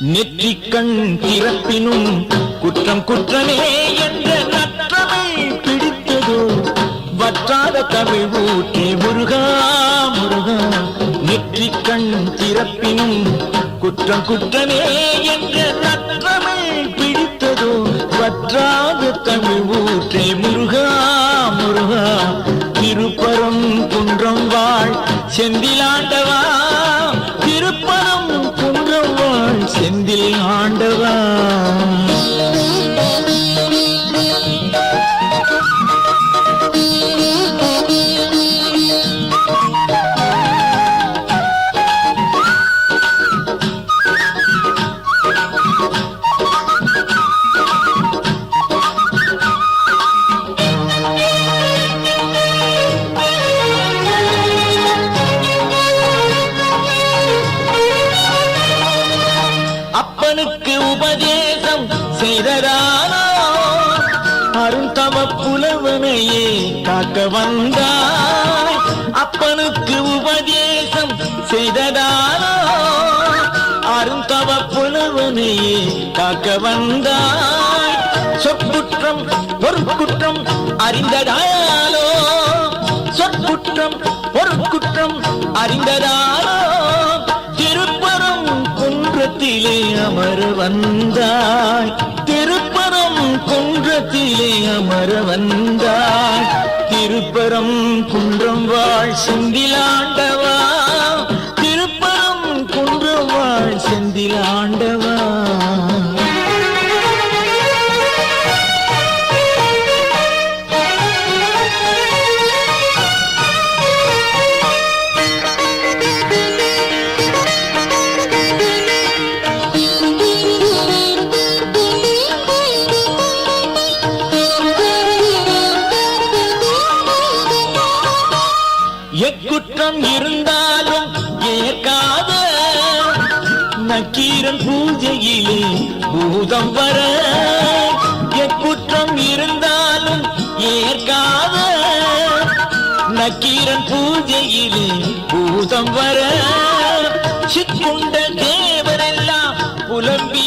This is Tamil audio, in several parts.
நெற்றிக்கண் திறப்பினும் குற்றம் குற்றமே என்ற நற்றமை பிடித்ததோ வற்றாத தமிழ் ஊற்றே முருகா முருகா. நெற்றிக்கண் திறப்பினும் குற்றம் குற்றமே என்ற நற்றமை பிடித்ததோ வற்றாத தமிழ் ஊற்றே முருகா முருகா. திருப்பரம் குன்றம் வாழ் செந்திலாண்டவா ஆண்டவா. செய்ததானோ அருந்தவ புலவனையே காக்க வந்தாய். அப்பனுக்கு உபதேசம் செய்ததானோ அருந்தவ புலவனையே காக்க வந்தாய். சொற்குற்றம் பொறுக்குற்றம் அறிந்ததாலோ? சொற்குற்றம் பொறுக்குற்றம் அறிந்ததாலோ? திருப்பரம் குன்றத்திலே அமர வந்தாய். குன்றத்திலே அமர வந்தாய். திருப்பரம் குன்றம் வாழ் செந்திலாண்டவா? எக்குற்றம் இருந்தாலும் ஏற்காத நக்கீரன் பூஜையிலே பூதம் வர எக்குற்றம் இருந்தாலும் ஏற்காத நக்கீரன் பூஜையிலே பூதம் வர சிக்குண்ட தேவரெல்லாம் புலம்பி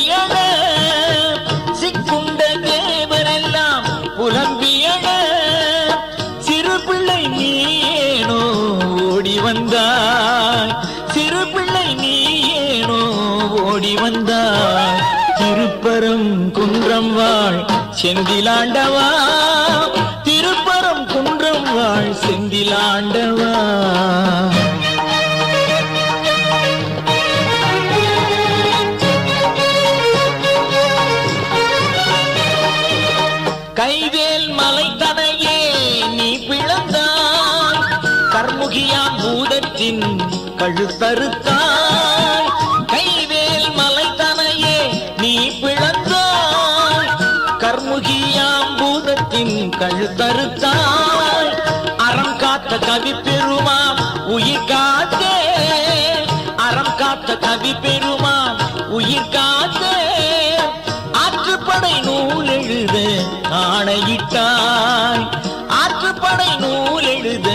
வந்தாய் திருப்பரம் குன்றம் வாழ் செந்திலாண்டவா? திருப்பரம் குன்றம் வாழ் செந்திலாண்டவா? கைவேல் மலை தனையே நீ பிளந்தாய் கர்முகியா பூதத்தின் கழுத்தறுத்தான். கழுத்தறுத்தாய் அறம் காத்த கவி பெருமாம் உயிர் காத்தே. அறம் காத்த கவி பெருமான் உயிர் காத்தே. ஆற்றுப்படை நூல் எழுத ஆணையிட்டாய். ஆற்றுப்படை நூல் எழுத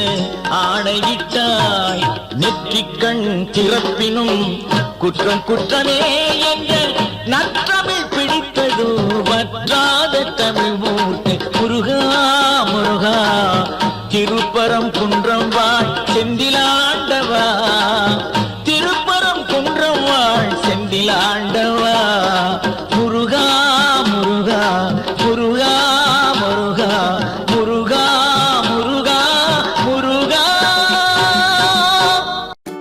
ஆணையிட்டாய். நெற்றிக்கண் திறப்பினும் குற்றம் குற்றமே என்ற